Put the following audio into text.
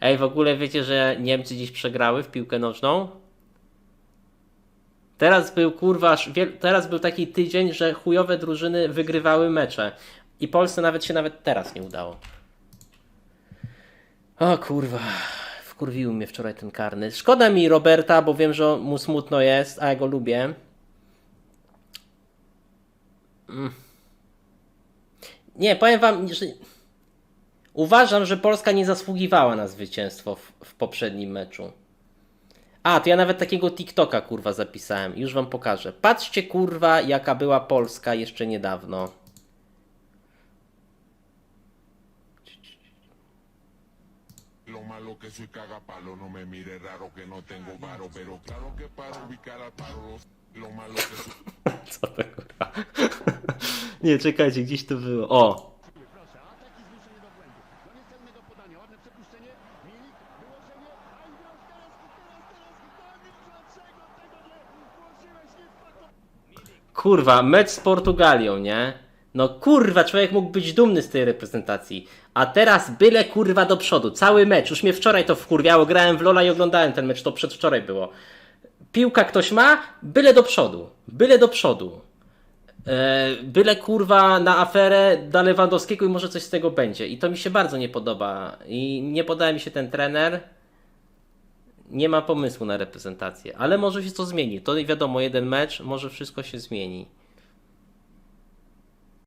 Ej, w ogóle wiecie, że Niemcy dziś przegrały w piłkę nożną? Teraz był kurwa, teraz był taki tydzień, że chujowe drużyny wygrywały mecze. I Polsce nawet się nawet teraz nie udało. O kurwa, wkurwił mnie wczoraj ten karny. Szkoda mi Roberta, bo wiem, że mu smutno jest, a ja go lubię. Mm. Nie, powiem wam, że uważam, że Polska nie zasługiwała na zwycięstwo w, w poprzednim meczu. A, to ja nawet takiego TikToka kurwa zapisałem. Już wam pokażę. Patrzcie kurwa, jaka była Polska jeszcze niedawno. Lo malo que soy cagapalo, no me mire raro que no tengo varo, pero claro que para ubicar al paro, los- lo malo que soy Co to kurwa? Nie, czekajcie, gdzieś to było. O! Proszę, atak i zmuszenie do błędu. Do ładne przepuszczenie. Milik, wyłożenie. A i teraz, teraz, teraz. Dlaczego tego nie włożyłeś? Nie wpadł. Kurwa, mecz z Portugalią, nie? No kurwa, człowiek mógł być dumny z tej reprezentacji. A teraz byle kurwa do przodu. Cały mecz. Już mnie wczoraj to wkurwiało. Grałem w Lola i oglądałem ten mecz. To przedwczoraj było. Piłka ktoś ma, byle do przodu. Byle do przodu. E, byle kurwa na aferę da Lewandowskiego i może coś z tego będzie. I to mi się bardzo nie podoba. I nie podoba mi się ten trener. Nie ma pomysłu na reprezentację. Ale może się to zmieni. To wiadomo, jeden mecz, może wszystko się zmieni.